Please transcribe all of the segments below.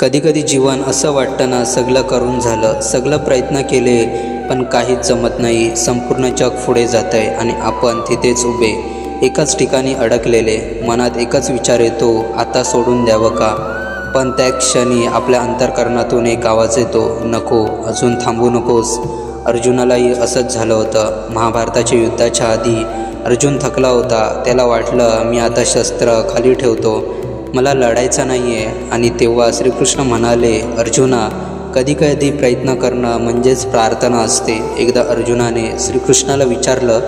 कधीकधी जीवन असं वाटतं ना सगळं करून झालं सगळं प्रयत्न केले पण काहीच जमत नाही संपूर्ण जग पुढे जात आहे आणि आपण तिथेच उभे एकाच ठिकाणी अडकलेले मनात एकच विचार येतो आता सोडून द्यावं का? पण त्या क्षणी आपल्या अंतरकरणातून एक आवाज येतो नको अजून थांबू नकोस. अर्जुनालाही असंच झालं होतं. महाभारताच्या युद्धाच्या आधी अर्जुन थकला होता. त्याला वाटलं मी आता शस्त्र खाली ठेवतो. मला लढायचं नाही आहे आणि तेव्हा श्रीकृष्ण म्हणाले अर्जुना कधी कधी प्रयत्न करणं म्हणजेच प्रार्थना असते. एकदा अर्जुनाने श्रीकृष्णाला विचारलं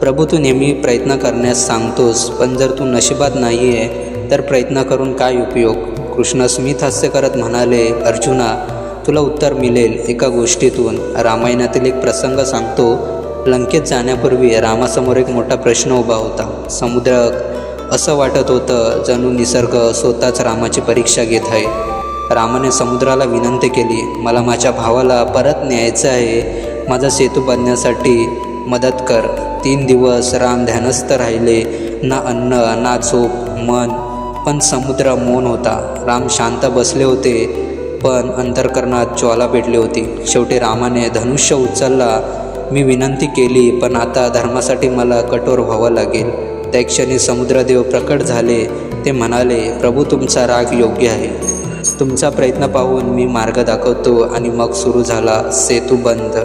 प्रभू तू नेहमी प्रयत्न करण्यास सांगतोस पण जर तू नशिबात नाही आहे तर प्रयत्न करून काय उपयोग? कृष्ण स्मित हास्य करत म्हणाले अर्जुना तुला उत्तर मिळेल एका गोष्टीतून. रामायणातील एक प्रसंग सांगतो. लंकेत जाण्यापूर्वी रामासमोर एक मोठा प्रश्न उभा होता. समुद्र असं वाटत होतं जणू निसर्ग स्वतःच रामाची परीक्षा घेत आहे. रामाने समुद्राला विनंती केली मला माझ्या भावाला परत न्यायचं आहे. माझा सेतू बांधण्यासाठी मदत कर. तीन दिवस राम ध्यानस्थ राहिले. ना अन्न ना झोप मन. पण समुद्र मौन होता. राम शांत बसले होते पण अंतरकरणात ज्वाला पेटली होती. शेवटी रामाने धनुष्य उचलला. मी विनंती केली पण आता धर्मासाठी मला कठोर व्हावं लागेल. त्या क्षणी समुद्रदेव प्रकट झाले ते म्हणाले प्रभू तुमचा राग योग्य आहे. तुमचा प्रयत्न पाहून मी मार्ग दाखवतो आणि मग सुरू झाला सेतू बंद.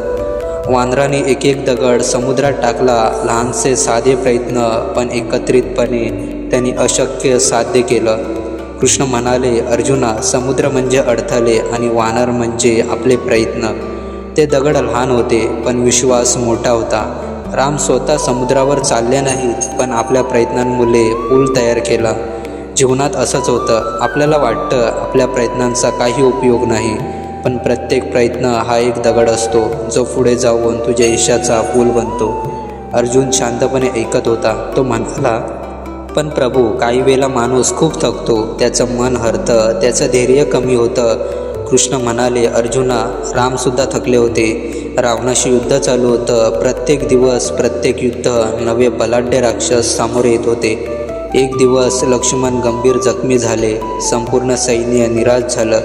वानराने एक एक दगड समुद्रात टाकला लहानसे साधे प्रयत्न पण एकत्रितपणे त्यांनी अशक्य साध्य केलं. कृष्ण म्हणाले अर्जुना समुद्र म्हणजे अडथळे आणि वानर म्हणजे आपले प्रयत्न. ते दगड लहान होते पण विश्वास मोठा होता. राम स्वतः समुद्रावर चालले नाहीत पण आपल्या प्रयत्नांमुळे पूल तयार केला. जीवनात असंच होतं. आपल्याला वाटतं आपल्या प्रयत्नांचा काही उपयोग नाही पण प्रत्येक प्रयत्न हा एक दगड असतो जो पुढे जाऊन तुझ्या यशाचा पूल बनतो. अर्जुन शांतपणे ऐकत होता. तो म्हणाला पण प्रभू काही वेळेला माणूस खूप थकतो. त्याचं मन हरतं. त्याचं धैर्य कमी होतं. कृष्ण म्हणाले अर्जुना रामसुद्धा थकले होते. रावणाशी युद्ध चालू होतं. प्रत्येक दिवस प्रत्येक युद्ध नवे बलाढ्य राक्षस सामोरे येत होते. एक दिवस लक्ष्मण गंभीर जखमी झाले. संपूर्ण सैन्य निराश झालं.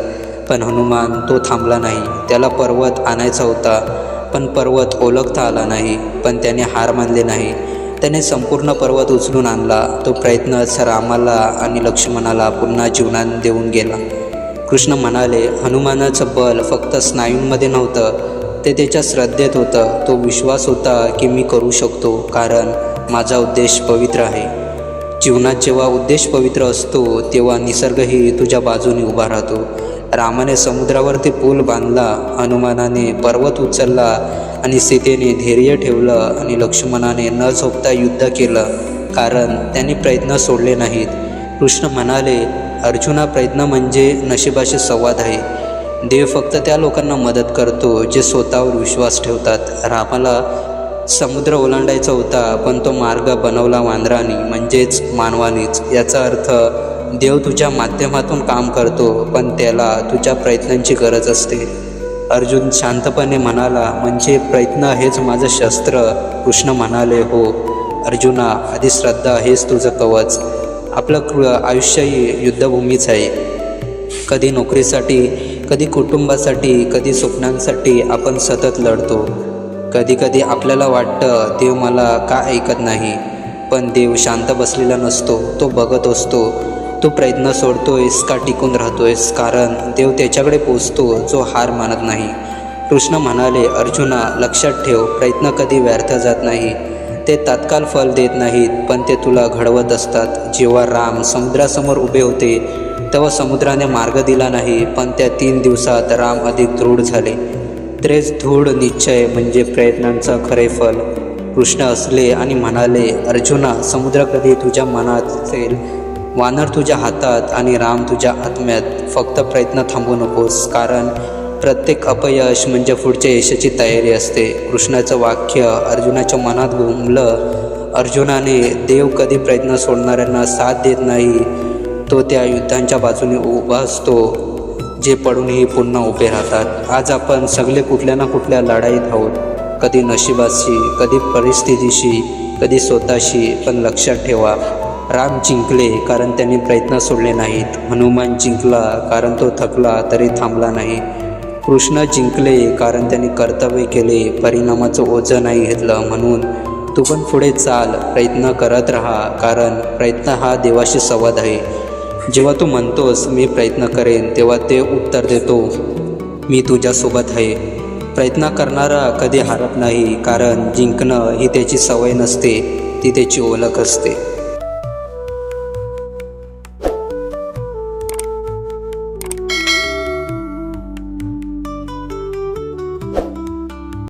पण हनुमान तो थांबला नाही. त्याला पर्वत आणायचा होता. पण पर्वत ओळखता आला नाही. पण त्याने हार मानले नाही. त्याने संपूर्ण पर्वत उचलून आणला. तो प्रयत्नच रामाला आणि लक्ष्मणाला पुन्हा जीवनात देऊन गेला. कृष्ण म्हणाले हनुमानाचं बल फक्त स्नायूंमध्ये नव्हतं ते त्याच्या श्रद्धेत होतं. तो विश्वास होता की मी करू शकतो कारण माझा उद्देश पवित्र आहे. जीवनात जेव्हा उद्देश पवित्र असतो तेव्हा निसर्गही तुझ्या बाजूने उभा राहतो. रामाने समुद्रावरती पूल बांधला हनुमानाने पर्वत उचलला आणि सीतेने धैर्य ठेवलं आणि लक्ष्मणाने न झोपता युद्ध केलं कारण त्यांनी प्रयत्न सोडले नाहीत. कृष्ण म्हणाले अर्जुना प्रयत्न म्हणजे नशिबाशी संवाद आहे. देव फक्त त्या लोकांना मदत करतो जे स्वतःवर विश्वास ठेवतात. रामाला समुद्र ओलांडायचा होता पण तो मार्ग बनवला वांद्रानी म्हणजेच मानवानीच. याचा अर्थ देव तुझ्या माध्यमातून काम करतो पण त्याला तुझ्या प्रयत्नांची गरज असते. अर्जुन शांतपणे म्हणाला म्हणजे प्रयत्न हेच माझं शस्त्र? कृष्ण म्हणाले हो. अर्जुना आधी श्रद्धा हेच तुझं कवच. आपलं कृ आयुष्यही युद्धभूमीच आहे. कधी नोकरीसाठी कधी कुटुंबासाठी कधी स्वप्नांसाठी आपण सतत लढतो. कधीकधी आपल्याला वाटतं देव मला का ऐकत नाही? पण देव शांत बसलेला नसतो तो बघत असतो. तू प्रयत्न सोडतोयस का टिकून राहतोयस? कारण देव त्याच्याकडे पोचतो जो हार मानत नाही. कृष्ण म्हणाले अर्जुना लक्षात ठेव प्रयत्न कधी व्यर्थ जात नाही. ते तात्काळ फल देत नाहीत पण ते तुला घडवत असतात. जेव्हा राम समुद्रासमोर उभे होते तेव्हा समुद्राने मार्ग दिला नाही पण त्या तीन दिवसात राम अधिक दृढ झाले. त्रेच धूळ निश्चय म्हणजे प्रयत्नांचा खरे फल. कृष्ण असले आणि म्हणाले अर्जुना समुद्र कधी तुझ्या मनात असेल वानर तुझ्या हातात आणि राम तुझ्या आत्म्यात. फक्त प्रयत्न थांबू नकोस कारण प्रत्येक अपयश म्हणजे पुढच्या यशाची तयारी असते. कृष्णाचं वाक्य अर्जुनाच्या मनात घुमलं. अर्जुनाने देव कधी प्रयत्न सोडणाऱ्यांना साथ देत नाही तो त्या युद्धांच्या बाजूने उभा असतो जे पडूनही पुन्हा उभे राहतात. आज आपण सगळे कुठल्या ना कुठल्या लढाईत आहोत. कधी नशिबाशी कधी परिस्थितीशी कधी स्वतःशी पण लक्षात ठेवा. राम जिंकले कारण त्यांनी प्रयत्न सोडले नाहीत. हनुमान जिंकला कारण तो थकला तरी थांबला नाही. कृष्ण जिंकले कारण त्यांनी कर्तव्य केले परिणामाचं ओझं नाही घेतलं म्हणून. तू पण पुढे चाल प्रयत्न करत राहा कारण प्रयत्न हा देवाशी संवाद आहे. जेव्हा तू म्हणतोस मी प्रयत्न करेन तेव्हा ते उत्तर देतो. मी तुझ्यासोबत आहे. प्रयत्न करणारा कधी हरत नाही कारण जिंकणं ही त्याची सवय नसते ती त्याची ओळख असते.